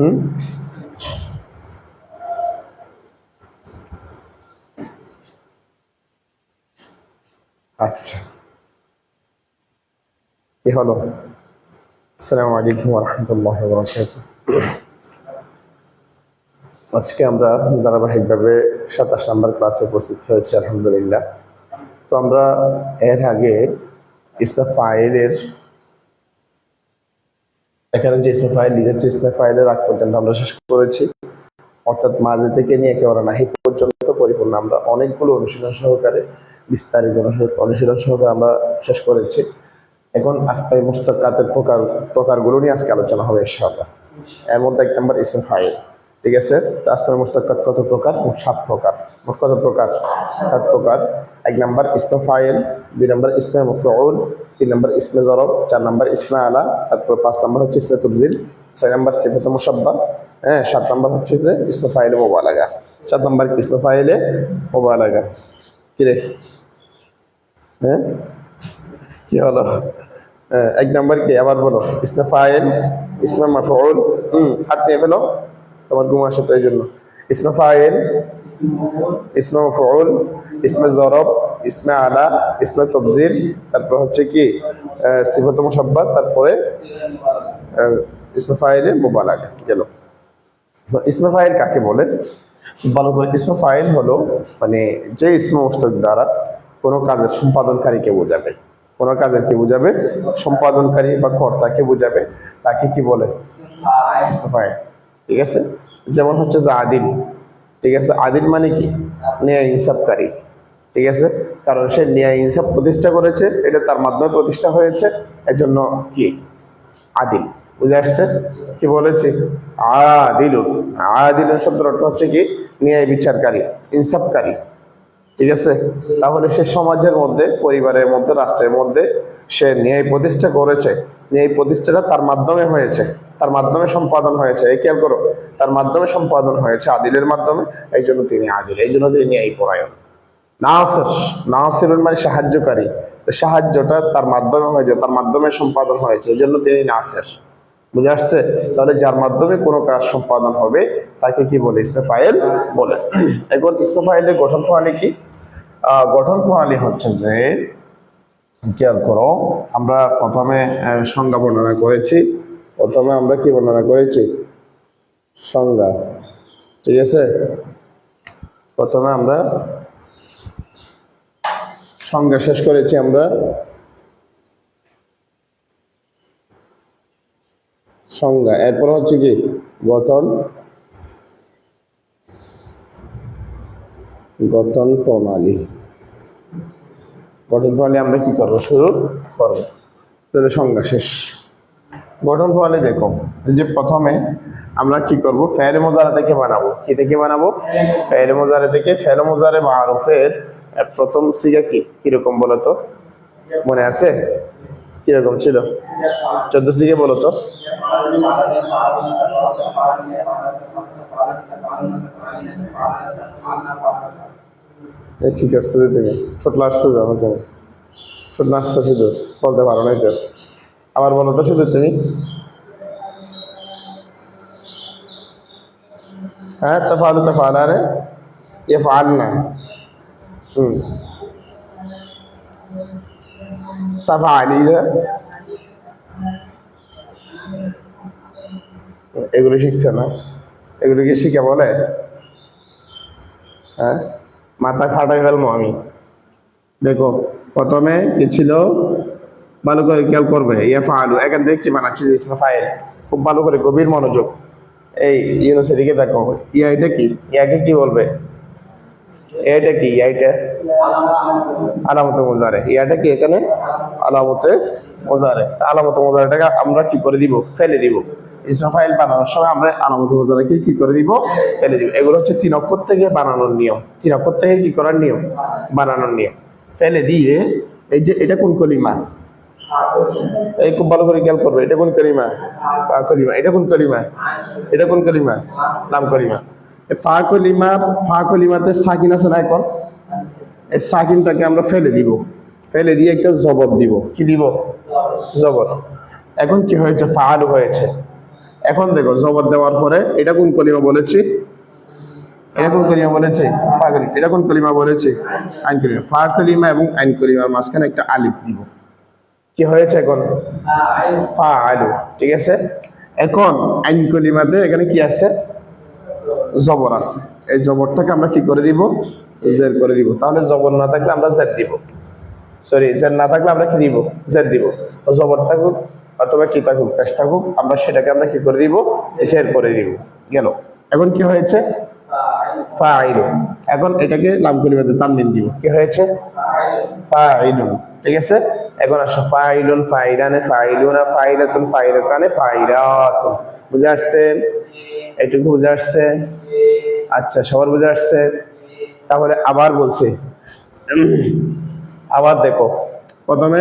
হুম। আচ্ছা। কি হলো। আসসালামু আলাইকুম রহমতুল্লাহ বরকাত আজকে আমরা ধারাবাহিকভাবে সাতাশ নম্বর ক্লাসে উপস্থিত হয়েছি, আলহামদুলিল্লাহ। তো আমরা এর আগে ইসমা ফাইলের এখানে যে ইসমা ফাইল লিখেছে ইসমা ফাইলের আগ পর্যন্ত আমরা শেষ করেছি। অর্থাৎ মাঝে থেকে নিয়ে একেবারে নাহি পর্যন্ত পরিপূর্ণ। আমরা অনেকগুলো অনুশীলন সহকারে, বিস্তারিত অনুশীলন- সহকারে আমরা শেষ করেছি। এখন আসপাই মুস্তাকাতের প্রকার প্রকারগুলো নিয়ে আজকে আলোচনা হবে, ইনশাআল্লাহ। এর মধ্যে এক নম্বর ইসমে ফাইল ঠিক আছে? তো আসমাই মুস্তাকাত কত প্রকার? মোট সাত প্রকার। মোট কত প্রকার? সাত প্রকার। এক নম্বর ইসমে ফাইল দুই নম্বর ইসমে মুফউল তিন নম্বর ইসমে জরব চার নম্বর ইসমে আলা তারপর পাঁচ নম্বর হচ্ছে ইসমে তবজিল ছয় নম্বর সিফাত মুসাব্বা হ্যাঁ সাত নম্বর হচ্ছে যে ইসমে ফাইলে মোবালাগা। সাত নম্বর কি? ইসমে ফাইলে মোবালাগা। কিরে হ্যাঁ? কি হলো? হ্যাঁ, এক নম্বর কি? আবার বলো। ইসমে ফাইল ইসমে মাফউল হুম হাত নিয়ে ফেলো। তোমার ঘুম আসে তো এই জন্য ইসমে ফাইল, ইসমে মাফউল ইসমে জরব, ইসমে আলা, ইসমে তবজিল তারপর হচ্ছে কি সিফাত মুসাব্বাত, তারপরে ইসমে ফাইলে মোবালাগা, গেল। ইসমে ফাইল কাকে বলে? ভালো করে, ইসমে ফাইল হলো মানে যে ইসমে মুস্তক দ্বারা কোনো কাজের সম্পাদনকারীকে বোঝাবে? কোনো কাজের কি বোঝাবে? সম্পাদনকারী বা কর্তাকে বোঝাবে? তাকে কি বলে? ইসমে ফাইল। ঠিক আছে? যেমন হচ্ছে যে আদিল, ঠিক আছে? আদিল মানে কি? ন্যায় ইনসাফকারী, ঠিক আছে? কারণ সে ন্যায় ইনসাফ প্রতিষ্ঠা করেছে, এটা তার মাধ্যমে প্রতিষ্ঠা হয়েছে, এজন্য কি? আদিল, বুঝে আসছে? কি বলেছি? আদিলুন আদিলুন শব্দের অর্থ হচ্ছে কি? ন্যায় বিচারকারী, ইনসাফকারী। ঠিক আছে? তাহলে সে সমাজের মধ্যে, পরিবারের মধ্যে, রাষ্ট্রের মধ্যে সে ন্যায় প্রতিষ্ঠা করেছে। ন্যায় প্রতিষ্ঠাটা তার মাধ্যমে হয়েছে। তার মাধ্যমে সম্পাদন হয়েছে। এই খেয়াল করো, তার মাধ্যমে সম্পাদন হয়েছে আদিলের মাধ্যমে, এই জন্য তিনি আদিল, এই জন্য তিনি ন্যায় পরায়ণ। নাসর নাসিরুন মানে সাহায্যকারী। সাহায্যটা তার মাধ্যমে হয়েছে, তার মাধ্যমে সম্পাদন হয়েছে, এই জন্য তিনি নাসের। বুঝে আসছে? তাহলে যার মাধ্যমে কোনো কাজ সম্পাদন হবে, তাকে কি বলে? ইসমে ফাইল বলে। এখন ইসমে ফাইলের গঠন প্রণালী কি? গঠন প্রণালী হচ্ছে যে, খেয়াল করো, আমরা প্রথমে সংজ্ঞা বর্ণনা করেছি। প্রথমে আমরা কি বর্ণনা করেছি? সংজ্ঞা। ঠিক আছে? প্রথমে আমরা সংজ্ঞা শেষ করেছি আমরা। সংজ্ঞা। এরপর হচ্ছে কি? গঠন। গঠন প্রণালী। গঠন প্রণালী আমরা কি করব? শুরু করব তাহলে সংজ্ঞা শেষ। গঠন প্রণালী দেখো যে প্রথমে আমরা কি করব? ফেলে মোজারা থেকে বানাবো। কি থেকে বানাবো? ফেলে মোজারে থেকে ফেলে মোজারে মারুফের প্রথম সিগা কি? কীরকম বলো তো? মনে আছে? কীরকম ছিল? চোদ্দ সিগে বলো তো। ঠিক আসছে যে তুমি। ছোট আসছো জানো। তুমি ছোট আসছো শুধু, বলতে পারো নাই তো। আবার বলো তো শুধু তুমি। হ্যাঁ তো ফালু তো ফালা রে। এ ফাল না। হুম। তা ফালি এগুলো শিখছে না? এগুলো কি শিখে বলে? হ্যাঁ? মাথায় ফাটাই ফেলব আমি। দেখো, প্রথমে কি ছিল? ভালো করে খেয়াল করবে ইয়ে ফালু এখান কি বানাচ্ছি যে ফাইল? খুব ভালো করে গভীর মনোযোগ। এই ইউনিভার্সিটিকে দেখো, ইয়া এটা কি? ইয়াকে কি বলবে? এটা কি? এইটা আলামতে মোজারে। ইয়াটা কি এখানে? আলামতে মোজারে। আলামতে মোজারেটাকে আমরা কি করে দিব? ফেলে দিব। ইসমা ফাইল বানানোর সময় আমরা আলামতে মোজারাকে কি করে দিব? ফেলে দিব। এগুলো হচ্ছে তিন অক্ষর থেকে বানানোর নিয়ম। তিন অক্ষর থেকে কি করার নিয়ম? বানানোর নিয়ম। ফেলে দিয়ে, এই যে এটা কোন কলিমা? এই খুব ভালো করে খেয়াল করবে। এটা কোন কলিমা? ফা কলিমা। এটা কোন কলিমা? এটা কোন কলিমা? নাম কলিমা। ফা কলিমা ফা কলিমাতে সাকিন আছে না এখন? এই সাকিনটাকে আমরা ফেলে দিব। ফেলে দিয়ে একটা জবর দিব। কি দিব? জবর। এখন কি হয়েছে? ফাল হয়েছে। এখন দেখো, জবর দেওয়ার পরে এটা কোন কলিমা বলেছি? এটা কোন কলিমা বলেছে? এটা কোন কলিমা বলেছে? আইন কলিমা। ফা কলিমা এবং আইন কলিমার মাঝখানে একটা আলিফ দিব। কি হয়েছে এখন? ফা আলু। ঠিক আছে? এখন আইন কলিমাতে এখানে কি আছে? জবর আছে। এই জবরটাকে আমরা কি করে দিব? জের করে দিব। তাহলে জবর না থাকলে আমরা জের দিব। সরি জের না থাকলে আমরা কি দিব? জের দিব। জবর থাকুক অথবা কি থাকুক, পেশ থাকুক, আমরা সেটাকে আমরা কি করে দিব? জের করে দিব। গেল। এখন কি হয়েছে? এখন এটাকে লাম কলিমাতে তানমিন দিব। কি হয়েছে? ঠিক আছে? এখন আসো। ফাইলুন ফাইলানে ফাইলুনা ফাইলাতুন ফাইলাতানে ফাইলাতুন। বুঝে আসছে? এটুকু বুঝে আসছে? আচ্ছা সবার বুঝে আসছে? তাহলে আবার বলছে, আবার দেখো, প্রথমে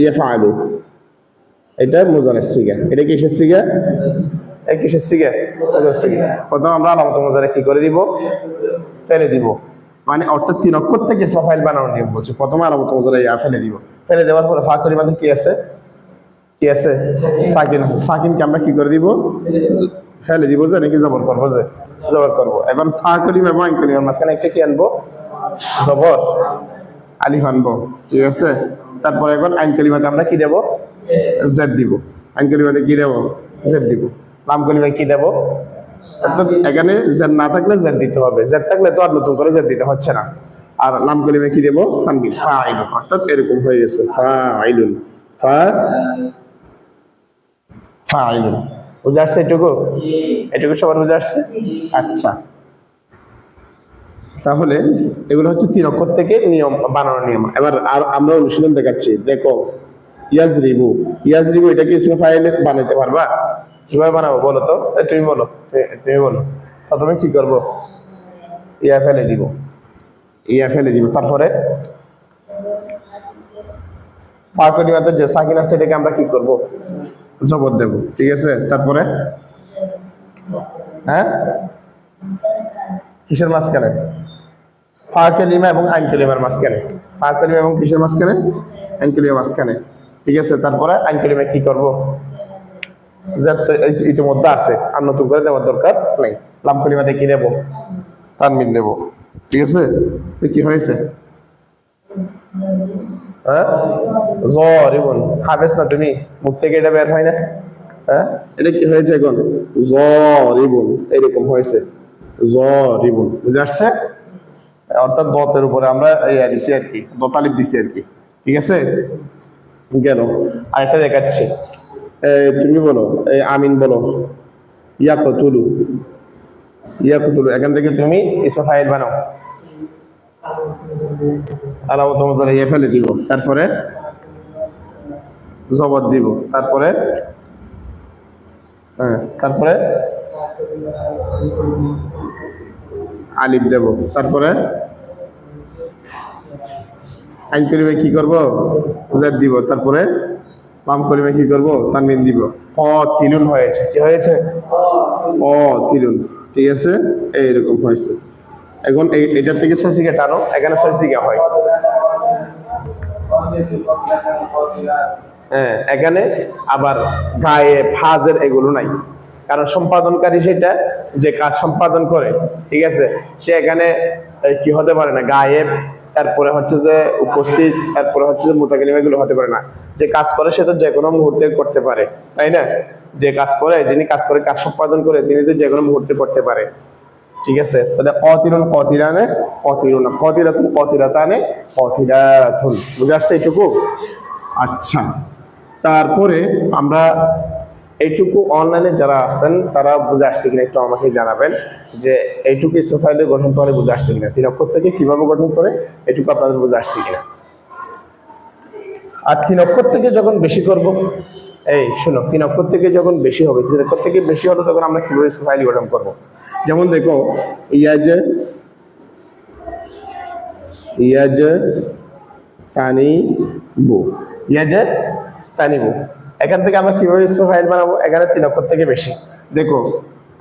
ইয়ে ফাইলু এটা মোজারের সিগা, এটা কিসের এই কিসের সিগা? সিগা। প্রথম আমরা কি দিব? ফেলে দিব। মানে থেকে বলছে। প্রথমে ফেলে দিব। ফেলে দেওয়ার পরে মাঝে কি আছে? কি আছে? আছে। আমরা কি করে দিব? ফেলে দিব যে নাকি জবর করব যে। জবর করব। এখন ফা করিম এবং আইন করিম মাঝখানে একটা কি আনব? জবর। আলিফ আনব, ঠিক আছে? তারপরে এখন আইন কলিমাতে আমরা কি দেব? জেড দিব। আইন কলিমাতে কি দেব? জেড দিব। লাম কলিমায় কি দেব? এখানে জেড না থাকলে জেড দিতে হবে। জেড থাকলে তো আর নতুন করে জেড দিতে হচ্ছে না। আর লাম কলিমায় কি দেব? তানবিন ফা আইলুন অর্থাৎ এরকম হয়ে গেছে। ফা আইলুন ফা? ফা আইলুন বুঝে আসছে এটুকু? এটুকু সবার বুঝে আসছে? আচ্ছা। তাহলে এগুলো হচ্ছে তিন অক্ষর থেকে নিয়ম বানানোর নিয়ম। এবার আর আমরা অনুশীলন দেখাচ্ছি। দেখো ইয়াজ রিবু ইয়াজ রিবু এটা কি ইসমে ফাইল বানাইতে পারবা? কীভাবে বানাবো বলো তো? তুমি বলো। তুমি বলো। প্রথমে কি করব? ইয়া ফেলে দিব। ইয়া ফেলে দিব। তারপরে? ফাঁকরিমাতে যে সাকিন আছে এটাকে আমরা কি করব? জবর দেব, ঠিক আছে? তারপরে? হ্যাঁ? কিসের মাঝখানে? ফা কালিমা এবং আইন কালিমার মাঝখানে। ফাকলিমা এবং কিসের মাঝখানে? আইন কালিমার মাঝখানে। ঠিক আছে, তারপরে আইন কালিমা কি করব? যা ইতিমধ্যে আছে, আর নতুন করে দেওয়ার দরকার নাই। লাম কালিমাতে কি দেব তানমিন দেব ঠিক আছে? কি হয়েছে? হ্যাঁ? জরিবুন হাফেজ না তুমি? মুখ থেকে এটা বের হয় না? হ্যাঁ? এটা কি হয়েছে এখন? জরিবুন এরকম হয়েছে। জরিবুন বুঝে আসছে? অর্থাৎ দতের উপরে আমরা এই দিছি আর কি দতালিপ দিছি আর কি ঠিক আছে? গেল আরেকটা দেখাচ্ছি। তুমি বলো এই আমিন বলো। ইয়াকতুলু ইয়াকতুলু এখান থেকে তুমি ইসমা ফাইল বানাও। ইয়ে ফেলে দিব, তারপরে দিব, তারপরে? হ্যাঁ তারপরে? আলিফ দেব, তারপরে? আইন করিবে কি করব? জেদ দিব, তারপরে? বাম করিবে কি করব? তানমিন দিব। ক তিলুন হয়েছে, কি হয়েছে? অ তিলুন ঠিক আছে? এইরকম হয়েছে। এখন এটার থেকে সসিকা টানো, এখানে সসিকা হয়। হ্যাঁ এখানে আবার গায়ে, ফাজের এগুলো নাই। কারণ সম্পাদনকারী সেটা যে কাজ সম্পাদন করে, ঠিক আছে? সে এখানে কি হতে পারে না, গায়েব, তারপরে হচ্ছে যে উপস্থিত, তারপরে হচ্ছে যে মোতাকিলিম এগুলো হতে পারে না। যে কাজ করে, সে তো যে কোনো মুহূর্তে করতে পারে, তাই না? যে কাজ করে, যিনি কাজ করে, কাজ সম্পাদন করে, তিনি তো যে কোনো মুহূর্তে করতে পারে। ঠিক আছে? তাহলে কতিরুন কতিরানে কতিরুন কতিরাতুন কতিরাতানে কতিরাতুন বুঝে আসছে এইটুকু? আচ্ছা। তারপরে আমরা এইটুকু অনলাইনে যারা আছেন, তারা বুঝে আসছে কিনা একটু আমাকে জানাবেন যে এইটুকু ইসোফাইলের গঠন করে বুঝে আসছে কিনা। তিন অক্ষর থেকে কীভাবে গঠন করে এটুকু আপনাদের বুঝে আসছে কিনা। আর তিন অক্ষর থেকে যখন বেশি করব, এই শোনো তিন অক্ষর থেকে যখন বেশি হবে তিন অক্ষর থেকে বেশি হলে তখন আমরা কীভাবে ইসোফাইল গঠন করব? যেমন দেখো ইয়াজ ইয়াজ তানি বু। ইয়াজ তানিবু এখান থেকে আমরা কীভাবে ফাইল বানাবো? এখানে তিন অক্ষর থেকে বেশি। দেখো,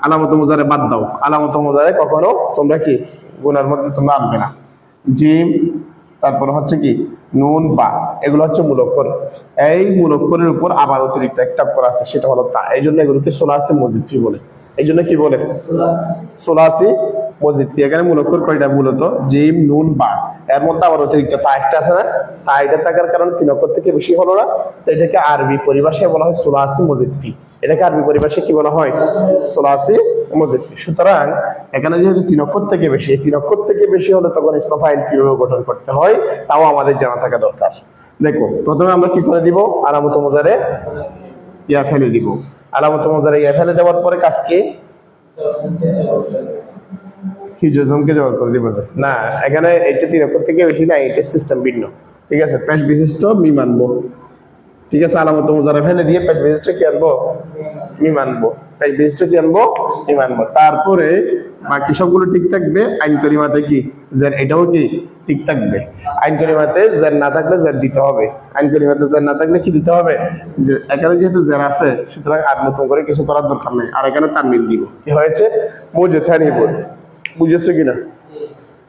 আলামত মোজারে বাদ দাও। আলামত মোজারে কখনো তোমরা কি গুণার মধ্যে তোমরা আনবে না। জিম, তারপর হচ্ছে কি, নুন, বা, এগুলো হচ্ছে মূল অক্ষর। এই মূলক্ষরের উপর আবার অতিরিক্ত একটা অক্ষর আছে, সেটা হলো তা। এই জন্য এগুলোকে সোলাসি মসজিদ ফি বলে। এই জন্য কি বলে? সোলাসি মসজিদ। এখানে মূলক্ষর কয়টা মূলত? জিম, নুন বা এর মধ্যে আবার অতিরিক্ত তা একটা আছে না? তা এটা থাকার কারণে তিন অক্ষর থেকে বেশি হলো না। তো এটাকে আরবি পরিভাষায় বলা হয় সোলাসি মসজিদ ফি। এটাকে আরবি পরিভাষায় কি বলা হয়? সোলাসি মসজিদ সুতরাং এখানে যেহেতু তিন অক্ষর থেকে বেশি তিন অক্ষর থেকে বেশি হলে তখন ইসমা কীভাবে গঠন করতে হয়, তাও আমাদের জানা থাকা দরকার। দেখো, প্রথমে আমরা কি করে দিব? আরামত মজারে ইয়া ফেলে দিব। আলামত মজারে ইয়া ফেলে দেওয়ার পরে কাজকে কি? জজমকে জবাব করে দিব। না এখানে এটা তিন অক্ষর থেকে বেশি না এটা সিস্টেম ভিন্ন। ঠিক আছে পেশ বিশিষ্ট মি মানবো। ঠিক আছে আলামত মোজারা ফেলে দিয়ে পেশ বিশিষ্ট কি আনব? মি মানবো। পেশ বিশিষ্ট কি আনব মি মানবো তারপরে বাকি সবগুলো ঠিক থাকবে, আইন করিমাতে কি জের এটাও কি ঠিক থাকবে। আইন করিমাতে জের না থাকলে জের দিতে হবে। আইন করিমাতে জের না থাকলে কি দিতে হবে? যে এখানে যেহেতু জের আছে, সুতরাং আর নতুন করে কিছু করার দরকার নেই। আর এখানে তানমিন দিব। কি হয়েছে? মুজে থানিবুল বুঝেছ কিনা?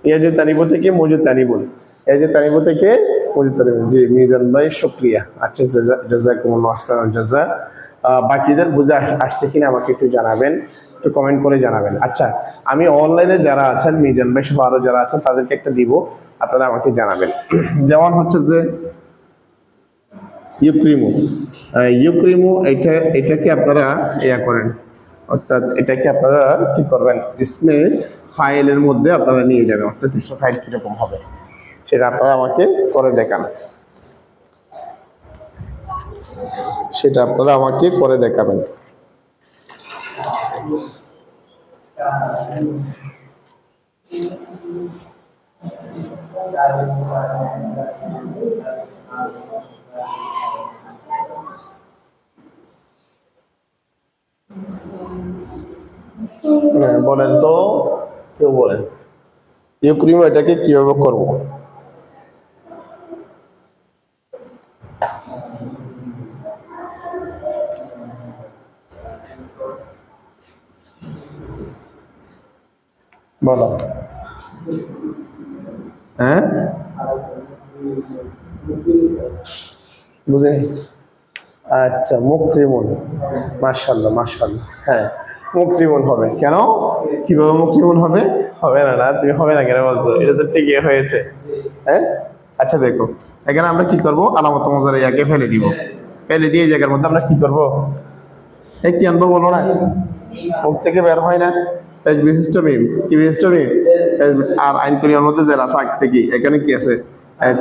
এই যে তানিবু থেকে মজুদ তানিবুল এই যে তানিবু থেকে মজুদ তানিবুল জি, মিজান ভাই, শুক্রিয়া। আচ্ছা জাজা- জাজাকুমুল্লাহ আহসানাল জাজা। বাকিদের বুঝে আস- আসছে কিনা আমাকে একটু জানাবেন, একটু কমেন্ট করে জানাবেন। আচ্ছা আমি অনলাইনে যারা আছেন মিজান ভাই সহ যারা আছেন, তাদেরকে একটা দিব, আপনারা আমাকে জানাবেন। যেমন হচ্ছে যে ইউক্রিমো ইউক্রিমু এটা, এটাকে আপনারা ইয়া করেন, অর্থাৎ এটাকে আপনারা কি করবেন ইসমে ফাইলের মধ্যে আপনারা নিয়ে যাবেন, অর্থাৎ ইসমে ফাইল কীরকম হবে, সেটা আপনারা আমাকে করে দেখান। সেটা আপনারা আমাকে করে দেখাবেন। হ্যাঁ বলেন তো কেউ বলেন। ইউক্রিমু এটাকে কীভাবে করব? বলো। হ্যাঁ? বুঝিনি আচ্ছা মুক্রিমুন। মাশাল্লাহ মাশাল্লাহ হ্যাঁ মুক্রিমুন হবে। কেন? কীভাবে মুক্রিমুন হবে? হবে না না, তুমি হবে না কেন বলছো? এটা তো ঠিকই হয়েছে। হ্যাঁ? আচ্ছা দেখো, এখানে আমরা কি করব? আলামত মজারে ইয়াকে ফেলে দিব। ফেলে দিয়ে জায়গার মধ্যে আমরা কি করব? এই কি আনব বলো না? মুখ থেকে বের হয় না। পেজ বিশিষ্ট মিম, কি বিশিষ্ট মিম? আর আইন করিয়ার মধ্যে জেরা সাক থেকে এখানে কি আছে?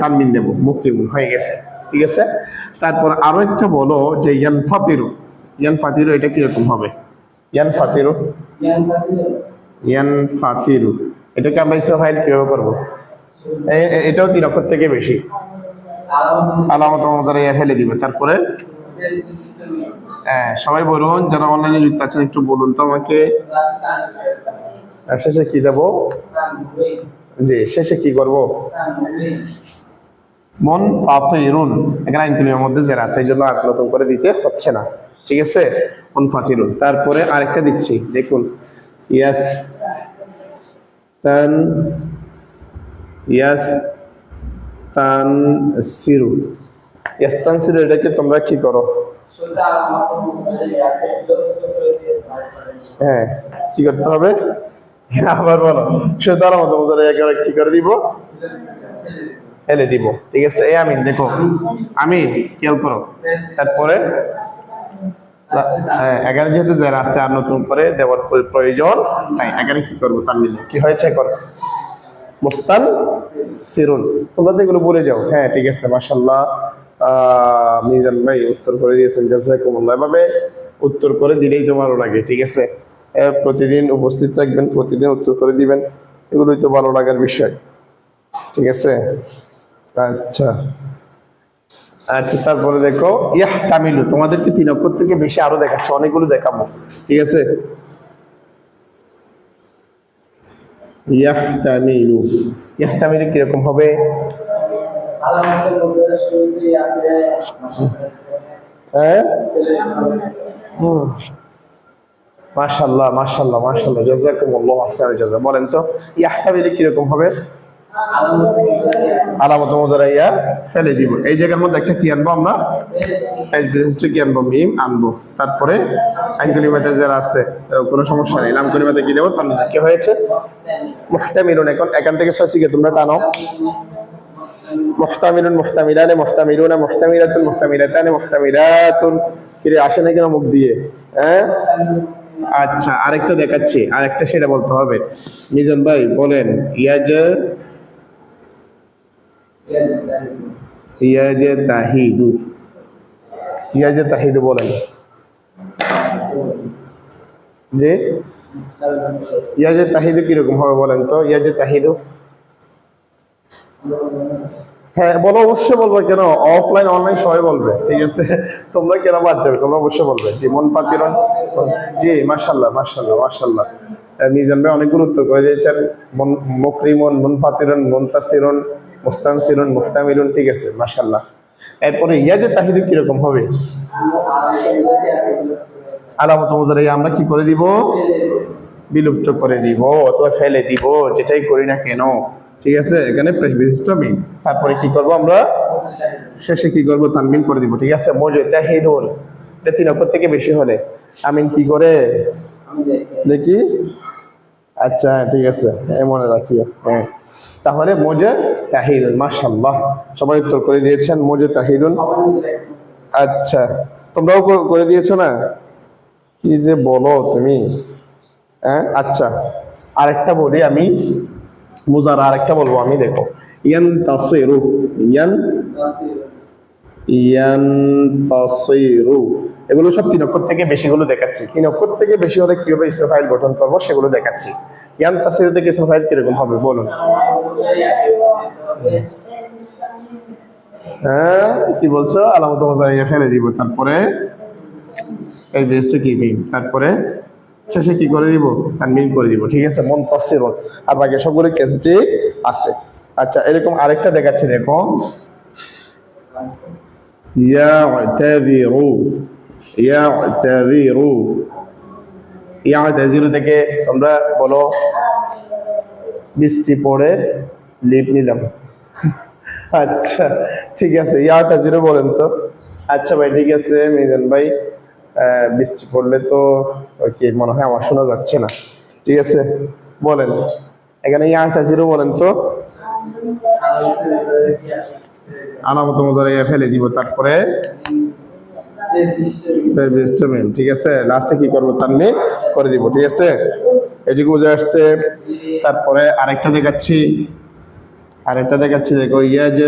তানমিন দেবো মুক্তিমুন হয়ে গেছে, ঠিক আছে? তারপর আরও একটা বলো যে ইয়ান ফাতিরু ইয়ান ফাতিরু এটা কীরকম হবে? ইয়ান ফাতিরু ইয়ান ফাতিরু, এটাকে আমরা ইসলাম ফাইল কীভাবে করব? এটাও তিন অক্ষর থেকে বেশি। আলামত ইয়া ফেলে দিবে, তারপরে সবাই বলুন, যারা অনলাইনে যুক্ত আছেন, একটু বলুন তো আমাকে। শেষে কি দেবো? জি, শেষে কি করব? মন ফাতিরুন এখানে আইনকুলির মধ্যে জেরা আছে, এই জন্য আর নতুন করে দিতে হচ্ছে না। ঠিক আছে? মন ফাতিরুন তারপরে আরেকটা দিচ্ছি। দেখুন। ইয়াস, তান ইয়াস, তান সিরু ইয়াস এটাকে তোমরা কি করো? হ্যাঁ কি করতে হবে? আবার বলো। সুতার মতো মতো একেবারে কি করে দিব? ফেলে দিব। ঠিক আছে? এ আমিন দেখো। আমিন খেয়াল করো। তারপরে হ্যাঁ, এখানে যেহেতু জের আছে আর নতুন করে দেওয়ার প্রয়োজন নাই এখানে কি করব তার মিলে? কি হয়েছে করো মুস্তান সিরুন। তোমরা তো এগুলো বলে যাও। হ্যাঁ ঠিক আছে মাসাল্লাহ মিজান ভাই উত্তর করে দিয়েছেন, জাজাকুমুল্লাহ। এভাবে উত্তর করে দিলেই তোমারও লাগে, ঠিক আছে? প্রতিদিন উপস্থিত থাকবেন, প্রতিদিন উত্তর করে দিবেন, এগুলোই তো ভালো লাগার বিষয়, ঠিক আছে? আচ্ছা। আচ্ছা তারপরে দেখো, ইয়াহ, তামিলু, তোমাদেরকে তিন অক্ষর থেকে বেশি আরও দেখাচ্ছে, অনেকগুলো দেখাবো, ঠিক আছে? ইয়াহতামিলু ইয়াহতামিলু কীরকম হবে? হ্যাঁ হুম মাশাআল্লাহ মাশাআল্লাহ মাশাআল্লাহ। জাযাকুমুল্লাহ আহসানাল জাযা বলেন তো, ইয়াহতামিলু কীরকম হবে? আলামত মোজারাইয়া ফেলে দিব। এই জায়গার মধ্যে একটা কি আনব আমরা? বিশিষ্ট কি আনব? মিম আনব। তারপরে আইনকুলিমাতে যারা আছে কোনো সমস্যা নেই। নামকুলিমাতে কি দেবো? তার কি হয়েছে? মুহতামিলুন, এখন এখান থেকে শশীকে তোমরা টানো। মুহতামিলুন মুহতামিলানে মুহতামিলুনা মুহতামিলাতুন মুহতামিলাতানে মুহতামিলাতুন। কিরে, আসে না কেন মুখ দিয়ে? হ্যাঁ? আচ্ছা আরেকটা দেখাচ্ছি, আরেকটা সেটা বলতে হবে। মিজান ভাই, বলেন, ইয়াজ ইয়াজ তাহিদু ইয়াজ তাহিদু বলেন। যে ইয়াজ তাহিদু কীরকম হবে বলেন তো? ইয়াজ তাহিদু হ্যাঁ বলো অবশ্যই বলব কেন? অফলাইন অনলাইন সবাই বলবে, ঠিক আছে? তোমরা কেন বাদ যাবে? তোমরা অবশ্যই বলবে। জি, মন পাতিরন জি মাশাল্লাহ মাশাল্লাহ মাশাল্লাহ মিজান ভাই অনেকগুলো উত্তর করে দিয়েছেন। মন, মকরিমন মন ফাতিরন মন্তাসিরন, মুস্তানসিরন মুহতামিরুন ঠিক আছে মাশাল্লাহ এরপরে ইয়াজে তাহিদু কীরকম হবে? আলামত মুজারে আমরা কি করে দিব? বিলুপ্ত করে দিব, অথবা ফেলে দিব, যেটাই করি না কেন? ঠিক আছে? এখানে বিশিষ্ট মিন তারপরে কি করব আমরা? শেষে কি করব? তানমিন করে দিব, ঠিক আছে? মজে তাহিদুল, এটা তিন অক্ষর থেকে বেশি হলে। আমিন কি করে? দেখি। আচ্ছা ঠিক আছে। মনে রাখিও হ্যাঁ। তাহলে মজে তাহিদুল মাশাল্লাহ সবাই উত্তর করে দিয়েছেন মজে তাহিদুন আচ্ছা তোমরাও করে দিয়েছ না? কি যে বলো তুমি? হ্যাঁ আচ্ছা। আরেকটা বলি আমি। মুজার আরেকটা বলব আমি, দেখো। ইয়ান তাসিরু, ইয়ান ইয়ান তাসিরু। এগুলো সব তিন অক্ষর থেকে বেশিগুলো দেখাচ্ছি। তিন অক্ষর থেকে বেশি হলে কীভাবে ইসমে ফাইল গঠন করব সেগুলো দেখাচ্ছি। ইয়ান তাসিরু থেকে ইসমে ফাইল কীরকম হবে, বলুন। হ্যাঁ কি বলছো? আলামত মজারিয়া ফেলে দিব, তারপরে এই বেসটা কি? তারপরে শেষে কি করে দিব? মিম করে দিব, ঠিক আছে? মন তসিরন আর বাকি সবগুলো ক্যাসেটে আছে। আচ্ছা এরকম আরেকটা দেখাচ্ছি, দেখো। ইয়াতাযিরু ইয়াতাযিরু ইয়াতাযিরু থেকে তোমরা বলো বৃষ্টি পড়ে লিপ নিলাম। আচ্ছা ঠিক আছে ইয়াটা জিরো বলেন তো। আচ্ছা ভাই, ঠিক আছে, মিজান ভাই। বৃষ্টি পড়লে তো কি মনে হয় আমার শোনা যাচ্ছে না। ঠিক আছে? বলেন। এখানে ইয়াটা জিরো বলেন তো। আলামত মজারে ফেলে দিব তারপরে। ঠিক আছে? লাস্টে কি করব? তার নিয়ে করে দিব, ঠিক আছে? এদিকে বুঝে আসছে। তারপরে আরেকটা দেখাচ্ছি। আরেকটা দেখাচ্ছি, দেখো, ইয়াজ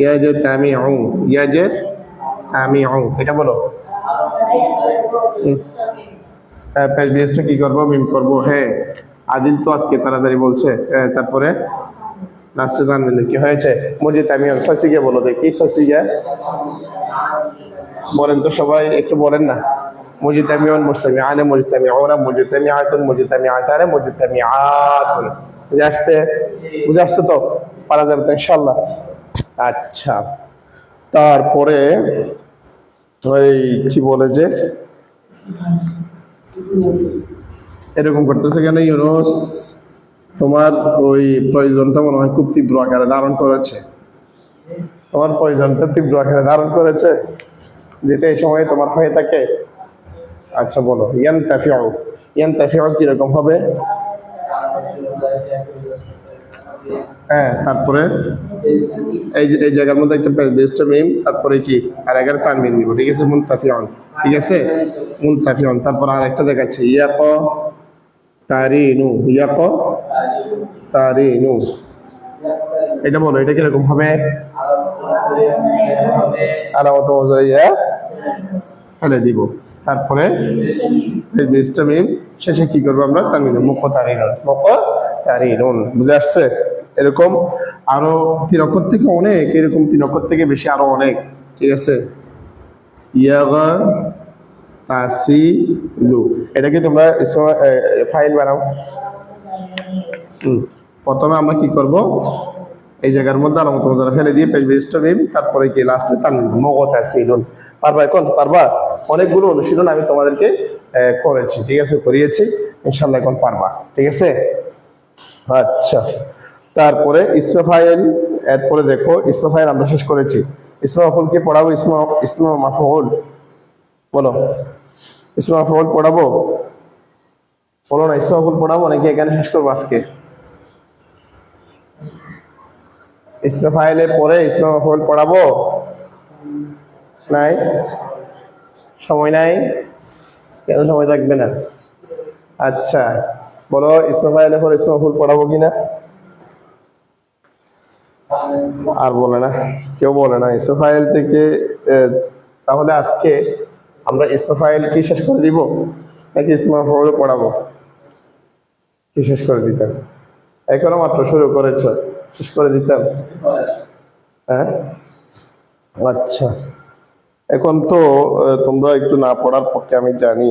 ইয়াজ তামি ইয়া ইয়াজ তামি ও এটা বলো। বেস্টটা কি করব, মিম করব? হ্যাঁ আদিল তো আজকে তাড়াতাড়ি বলছে তারপরে? লাস্টে জানবেন কি হয়েছে? মসজিদ আমি শশিকে বলো দেখি, শশিকে। বলেন তো সবাই, একটু বলেন না। মুজিতামিউন মুজতামিআনে মুজতামিউনা মুজতামিআতুন মুজতামিআতানে মুজতামিআতুন বুঝে আসছে? বুঝে আসছে তো? পারা যাবে তো ইনশাল্লাহ আচ্ছা। তারপরে ওই কি বলে যে? এরকম করতেছে কেন? ইউনুস, তোমার ওই প্রয়োজনটা মনে হয় খুব তীব্র আকারে ধারণ করেছে। তোমার প্রয়োজনটা তীব্র আকারে ধারণ করেছে, যেটা এই সময় তোমার হয়ে থাকে। আচ্ছা বলো। ইয়ান তাফিউ ইয়ান তাফিউ কীরকম হবে? হ্যাঁ তারপরে? এই এই জায়গার মধ্যে একটা বেস্ট মিম তারপরে কি? আর এগারো তানমিন দিব, ঠিক আছে? মুনতাফিউন ঠিক আছে? মুনতাফিউন তারপর আর একটা দেখাচ্ছি। ইয়াক তারিনু ইয়াক তারিনু। এটা বলো, এটা কীরকম হবে? আলামত মজাইয়া ফেলে দিব। তারপরে বীজটা মিম শেষে কি করব আমরা? তার মিলে মুখ তারিনুন মুখ তারিনুন বুঝে আসছে? এরকম। আরও তিন অক্ষর থেকে অনেক, এরকম তিন অক্ষর থেকে বেশি আরও অনেক, ঠিক আছে? ইয়াগা তাসি লু এটা কি তোমরা ফাইল বানাও। প্রথমে আমরা কি করব? এই জায়গার মধ্যে আলামত মজারা ফেলে দিয়ে পেজ বেজটা মিম তারপরে কি লাস্টে তার মগত আসিলুন পারবা এখন? পারবা? অনেকগুলো অনুশীলন আমি তোমাদেরকে করেছি, ঠিক আছে? করিয়েছি। ইনশাল্লাহ এখন পারবা, ঠিক আছে? আচ্ছা। তারপরে ইসমা ফাইল এরপরে দেখো ইসমা ফাইল আমরা শেষ করেছি। ইসমা কি পড়াবো, ইসমা ইসমা মাফুল বলো। ইসমা মাফুল পড়াবো? বলো না ইসমা মাফুল পড়াবো নাকি এখানে শেষ করব আজকে? ইসমা ফাইলে পরে ইসমা মাফুল পড়াবো? নাই? সময় নাই? কেন সময় থাকবে না? আচ্ছা বলো ইসমা ফাইলে পরে ইসমা মাফুল পড়াবো কিনা? আর বলে না, কেউ বলে না। ফাইল থেকে তাহলে আজকে আমরা ফাইল কি শেষ করে দিব? নাকি ইসমা পড়াবো? কি শেষ করে দিতাম? এখনও মাত্র শুরু করেছ, শেষ করে দিতাম? হ্যাঁ? আচ্ছা। এখন তো তোমরা একটু না পড়ার পক্ষে আমি জানি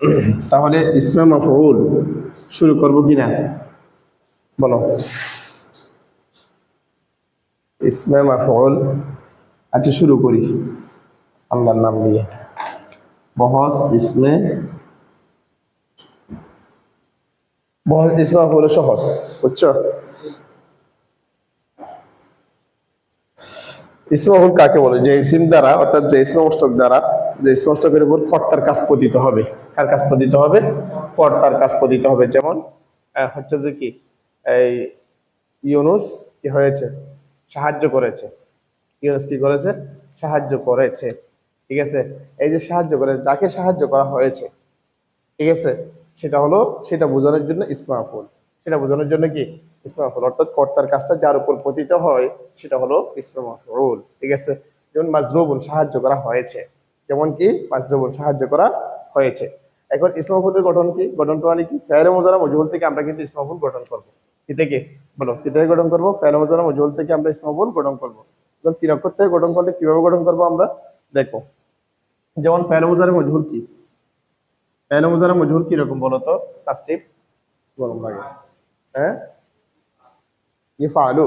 তাহলে ইসমা মাফউল শুরু করব কিনা? বলো। ইসমা মাফউল আচ্ছা শুরু করি। আল্লাহর নাম দিয়ে বহস ইসমে, বহস ইসমা মাফউল সহজ, বুঝছ? ইসমহুল কাকে বলে? যে ইসিম দ্বারা, অর্থাৎ যে ইসমা দ্বারা, যে ইসমা উপর কর্তার কাজ পতিত হবে। কার কাজ পতিত হবে? কর্তার কাজ পতিত হবে। যেমন হচ্ছে যে কি, এই ইউনুস কি হয়েছে? সাহায্য করেছে। ইউনুস কি করেছে? সাহায্য করেছে। ঠিক আছে? এই যে সাহায্য করে যাকে সাহায্য করা হয়েছে, ঠিক আছে? সেটা হলো, সেটা বোঝানোর জন্য ইসমাফুল সেটা বোঝানোর জন্য কি? ইসমাফুল অর্থাৎ কর্তার কাজটা যার উপর পতিত হয়, সেটা হলো ইসমাফুল ঠিক আছে? যেমন, মাজরুবুন সাহায্য করা হয়েছে। যেমন কি? মাজরুবুন সাহায্য করা হয়েছে। এখন ইসমাফুলের গঠন কি? গঠনটা মানে কি? ফেয়ারে মোজারা মজহুল থেকে আমরা কিন্তু ইসমাফুল গঠন করব। কি? থেকে বলো কি থেকে গঠন করব? ফেয়ারে মোজারা মজহুল থেকে আমরা ইসমাফুল গঠন করব। এবং তিন অক্ষর থেকে গঠন করলে কীভাবে গঠন করব আমরা? দেখো, যেমন ফেয়ারে মোজারা মজহুল কি? ফেয়ারে মোজারা মজহুল কি রকম বলো তো? কাস্টিপ গরম লাগে। হ্যাঁ? ইফালু।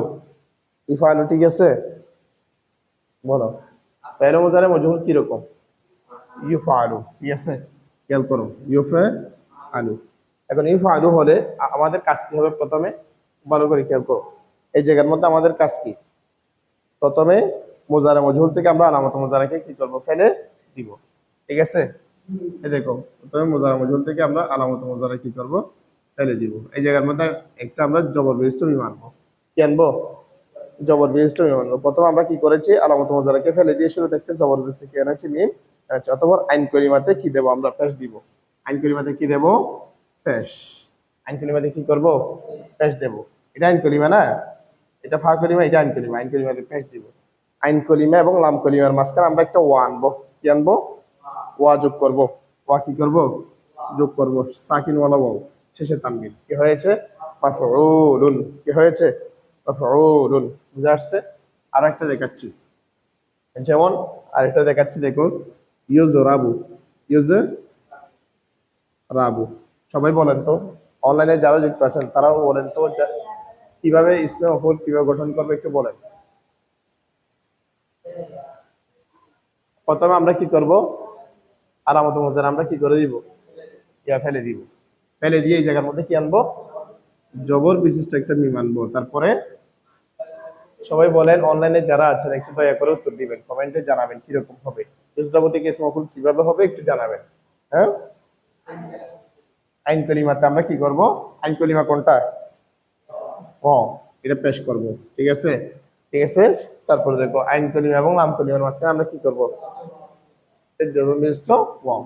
ইফালু ঠিক আছে? বলো, ফেয়ারে মোজারা মজহুল কি রকম ইউফালু ঠিক আছে? খেয়াল করো, ইউফে আলু এখন ইউফা আলু হলে আমাদের কাজ কি হবে? প্রথমে ভালো করে খেয়াল করো, এই জায়গার মধ্যে আমাদের কাজ কি? প্রথমে মোজারা মজহুল থেকে আমরা আলামত মোজারাকে কি করব? ফেলে দিব। ঠিক আছে? এই দেখো, প্রথমে মোজারা মজহুল থেকে আমরা আলামত মোজারা কি করব? ফেলে দিব। এই জায়গার মধ্যে একটা আমরা জবর বিশিষ্ট মিম আনব কি আনব? জবর আনব প্রথমে আমরা কি করেছি? আলামত মোজারাকে ফেলে দিয়ে শুরু দেখতে জবর থেকে এনেছি মিম। অথবা আইন করিমাতে কি দেবো আমরা? পেশ দিব। আইন করিমাতে কি দেব? পেশ। আইন করিমাতে কি করব? পেশ দেব। এটা আইন করিমা না? এটা ফা করিমা, এটা আইন করিমা। আইন করিমাতে পেশ দিব। আইন কলিমা এবং লাম কলিমার মাঝখানে আমরা একটা ওয়া আনব। কি আনব? ওয়া যোগ করব। ওয়া কি করব? যোগ করব। সাকিন ওয়ালা ওয়াও। শেষে তানবিন। কি হয়েছে? মাফউলুন। কি হয়েছে? মাফউলুন। বুঝা আসছে? আর একটা দেখাচ্ছি। যেমন আরেকটা দেখাচ্ছি, দেখুন। ইউজ ইউজ রাবু সবাই বলেন তো, অনলাইনে যারা যুক্ত আছেন, তারাও বলেন তো কীভাবে ইসমে মফুল কীভাবে গঠন করবে একটু বলেন। প্রথমে আমরা কি করব? আলামত মজার আমরা কি করে দিব? ইয়া ফেলে দিব। ফেলে দিয়ে এই জায়গার মধ্যে কি আনব? জবর বিশিষ্ট একটা মিম আনব। তারপরে সবাই বলেন, অনলাইনে যারা আছেন, একটু দয়া করে উত্তর দিবেন। কমেন্টে জানাবেন কীরকম হবে। ইসলামতিক ইসমফুল কীভাবে হবে একটু জানাবেন। হ্যাঁ? আইন কলিমাতে আমরা কি করব? আইন কলিমা কোনটা? ও এটা পেশ করব, ঠিক আছে? ঠিক আছে? তারপরে দেখো আইন কলিমা এবং লাম কলিমার মাঝখানে আমরা কি করব?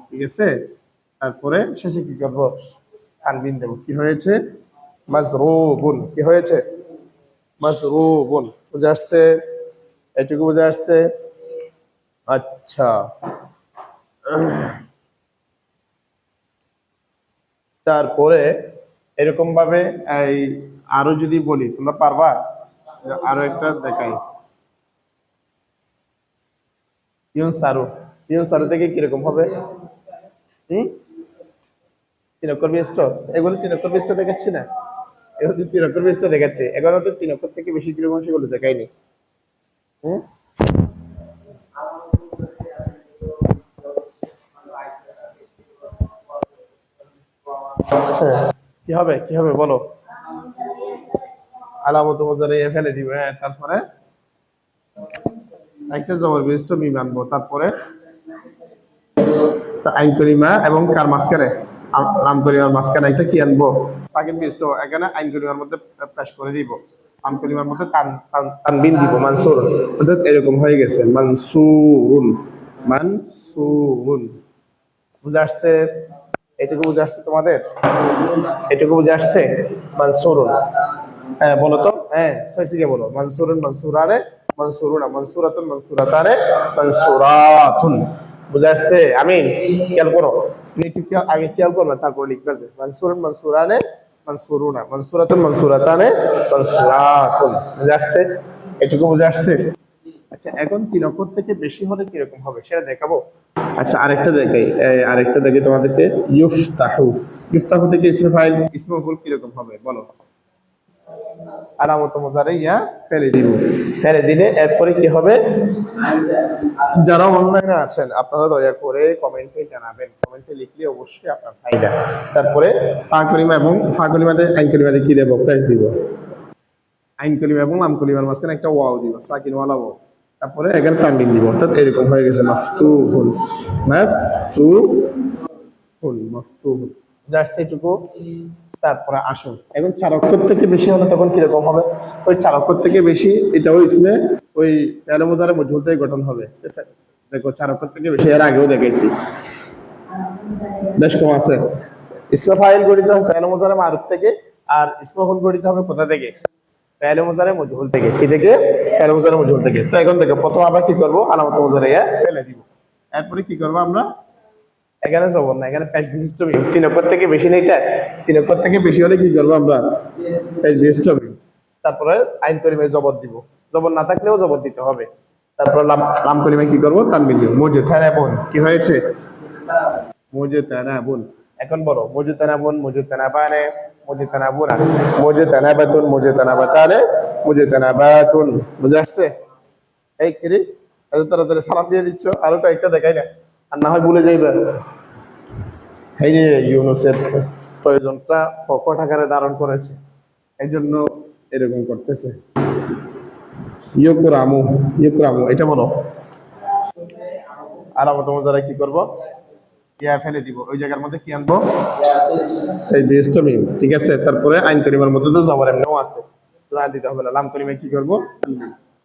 ঠিক আছে? তারপরে শেষে কি করব? আনবিন দেব। কি হয়েছে? মাজরুবুন। কি হয়েছে? মাসরুবুন বুঝে আসছে? এটুকু বুঝে আসছে? আচ্ছা। তারপরে এরকম ভাবে এই আরও যদি বলি, তোমরা পারবা? আরও একটা দেখাই। সারু। সারু থেকে কীরকম হবে? হুম? বিশিষ্ট? এগুলো তিন বিশিষ্ট দেখাচ্ছি না। এগুলো তিন বিশিষ্ট দেখাচ্ছে। এগুলো তো তিন অক্ষর থেকে বেশি কীরকম সেগুলো দেখায়নি হুম? কি হবে? কি হবে? বলো। আলামত মজারে ফেলে দিবে হ্যাঁ তারপরে? একটা মিম আনব তারপরে? আইন করিমা এবং কার আম- করিমার একটা কি আনব? বিশিষ্ট এখানে আইন করিমার মধ্যে পেশ করে দিব। আম করিমার মধ্যে তান, তান- তানবিন দিব, মানসুর। অর্থাৎ এরকম হয়ে গেছে, মানসুরুন মানসুরুন। বুঝে আসছে? এটুকু বুঝে আসছে তোমাদের? এটুকু বুঝে আসছে? মানসুরুন। হ্যাঁ বলো তো। হ্যাঁ সৈসিকে বলো। মানসুরুন, মানসুরারে মানসুরুনা, মানসুরাতুন, মানসুরাতারে মানসুরাতুন। বুঝে আসছে? আমিন, খেয়াল করো। তুমি একটু আগে খেয়াল করবে, তারপর লিখবে যে মানসুরুন মানসুরানে মানসুরুনা, মানসুরাতুন মানসুরাতানে মানসুরাতুন। বুঝে আসছে? এটুকু বুঝে আসছে? আচ্ছা এখন তিন অক্ষর থেকে বেশি হলে কীরকম হবে? সেটা দেখাবো। আচ্ছা আরেকটা দেখাই। আরেকটা দেখি তোমাদেরকে। ইউফতাহু। ইউফতাহু থেকে ইসমে ফাইল। ইসমে মফুল কীরকম হবে? বলো। আলামত মজারে ইয়া ফেলে দিব। ফেলে দিলে এরপরে কি হবে? যারা অনলাইনে আছেন আপনারা দয়া করে কমেন্টে জানাবেন। কমেন্টে লিখলে অবশ্যই আপনার ফায়দা। তারপরে ফাঁকলিমা এবং ফাঁকলিমাতে আইনকলিমাতে কি দেবো? প্রেস দিব। আইন কলিমা এবং আম কলিমার মাঝখানে একটা ওয়াও দিব। সাকিন ওয়ালা ওয়াও। তারপরে এখানে তানবিন দিব অর্থাৎ এরকম হয়ে গেছে মাফতুহুন মাফতুহুন মাফতুহুন জাস্ট এটুকু তারপরে আসুন এখন চার অক্ষর থেকে বেশি হলে তখন কীরকম হবে? ওই চার অক্ষর থেকে বেশি এটাও ইসমে ওই তেরো মোজারে মজুল থেকে গঠন হবে। দেখো চার অক্ষর থেকে বেশি এর আগেও দেখাইছি। বেশ কম আছে। ইসমা ফাইল গঠিত হবে ফেল মোজারে মারুফ থেকে আর ইসমা হুল গঠিত হবে কোথা থেকে? ফেল মোজারে মজহুল থেকে। কি থেকে ফেল মোজারে থেকে। তো এখন দেখো, প্রথম আবার কি করব? আলামত মোজারে ইয়া ফেলে দিব। এরপরে কি করব আমরা? এখানে যাব না, এখানে পেজ বিশিষ্ট মিম তিন অক্ষর থেকে বেশি নেই এটা। তিন অক্ষর থেকে বেশি হলে কি করব আমরা? পেজ বিশিষ্ট মিম তারপরে আইন করিমে জবর দিব। জবর না থাকলেও জবর দিতে হবে। তারপর লাম করিমে কি করব? তানবিন দিব। মজে থানা বোন কি হয়েছে? মজে তানা বোন এখন বলো মজে তানা বোন মজে তানা বানে মজে তানা বোনা মজে তানা বাতুন মজে তানা বাতানে মজে তানা বাতুন বুঝে আসছে? এই কিরে, এত তাড়াতাড়ি সালাম দিয়ে দিচ্ছ, আরও কয়েকটা দেখাই না। আর না হয় ভুলে যাইবে। এই রে ইউনুসের প্রয়োজনটা পকেট আকারে ধারণ করেছে। এই জন্য এরকম করতেছে। ইয়কুরামু ইয়কুরামু এটা বলো। আর আমরা তোমার যারা কি করব? ইয়া ফেলে দিব। ওই জায়গার মধ্যে কি আনব? এই বেস্ট ঠিক আছে? তারপরে আইন করিমার মধ্যে তো জবর এমনিও আছে। আর দিতে হবে না। লাম করিমে কি করব?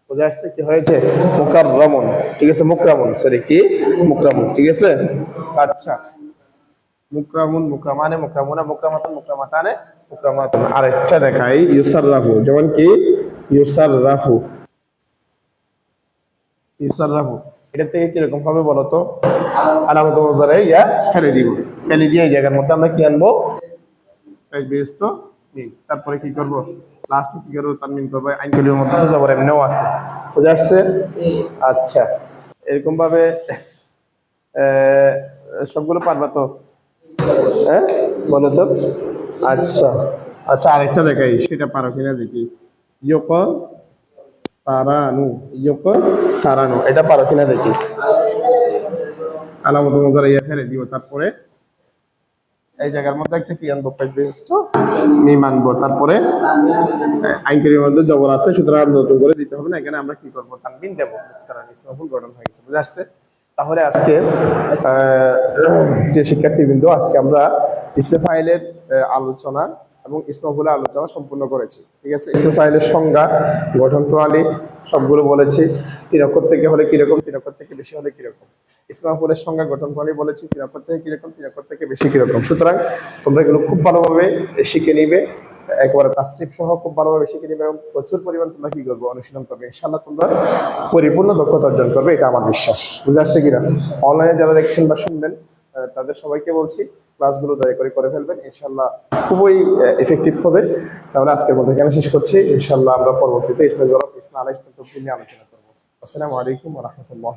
বোঝা আসছে কি হয়েছে? মুকাররমন ঠিক আছে? মুকরামুন সরি কি? মুকরামুন ঠিক আছে? আচ্ছা। মুকরামুন মুকরামানে মুকরামুনা মুকরামাতান মুকরামাতানে মুকরামাতুন। আরেকটা দেখাই ইউসাররাফু যেমন কি? ইউসাররাফু। ইউসাররাফু। এটা থেকে কীরকম হবে বলো তো? আলামত মজারে ইয়া ফেলে দিব। ফেলে দিয়ে এই জায়গার মধ্যে আমরা কি আনব? বেস্ট তারপরে কি করব? লাস্টে কি করব? তানমিন করব। আইনগুলির মধ্যে তো জবর এমনিও আছে। বুঝে আসছে? আচ্ছা। এরকম ভাবে আহ, সবগুলো পারবা তো? হ্যাঁ বলো তো? আচ্ছা। আচ্ছা আরেকটা দেখাই সেটা পারো কিনা দেখি। ইয়োক তারানু তারানু, এটা পারো কিনা দেখি। আলামত মজার ইয়ে ফেলে দিব তারপরে এই জায়গার মধ্যে একটা কি আনব পেস্ট মিম আনব, তারপরে আইনকারীর মধ্যে জবর আছে, সুতরাং নতুন করে দিতে হবে না, এখানে আমরা কি করব? তানবিন দেবো। কারণ ইসলামপুর গঠন হয়ে গেছে, বুঝে আসছে? তাহলে আজকে যে শিক্ষার্থীবৃন্দ, আজকে আমরা ইসলে ফাইলের আলোচনা এবং ইসমাফুলের আলোচনা সম্পূর্ণ করেছি, ঠিক আছে? ইসলে ফাইলের সংজ্ঞা, গঠন প্রণালী সবগুলো বলেছি। তিন অক্ষর থেকে হলে কীরকম তিন অক্ষর থেকে বেশি হলে কীরকম? ইসমাফুলের সংজ্ঞা, গঠন প্রণালী বলেছি তিন অক্ষর থেকে কীরকম তিন অক্ষর থেকে বেশি কীরকম? সুতরাং তোমরা এগুলো খুব ভালোভাবে শিখে নিবে, একবারে তাসরিফ সহ খুব ভালোভাবে শিখে নিবে এবং প্রচুর পরিমাণ তোমরা কি করবে? অনুশীলন করবে। ইনশাল্লাহ তোমরা পরিপূর্ণ দক্ষতা অর্জন করবে, এটা আমার বিশ্বাস। বুঝে আসছে কিনা? অনলাইনে যারা দেখছেন বা শুনবেন তাদের সবাইকে বলছি ক্লাসগুলো দয়া করে করে ফেলবেন। ইনশাল্লাহ খুবই এফেক্টিভ হবে। তাহলে আজকের মধ্যে এখানে শেষ করছি। ইনশাল্লাহ আমরা পরবর্তীতে ইসমে জরফ ইসমা আলাহ নিয়ে আলোচনা করব। আসসালামু আলাইকুম রহমতুল্লাহ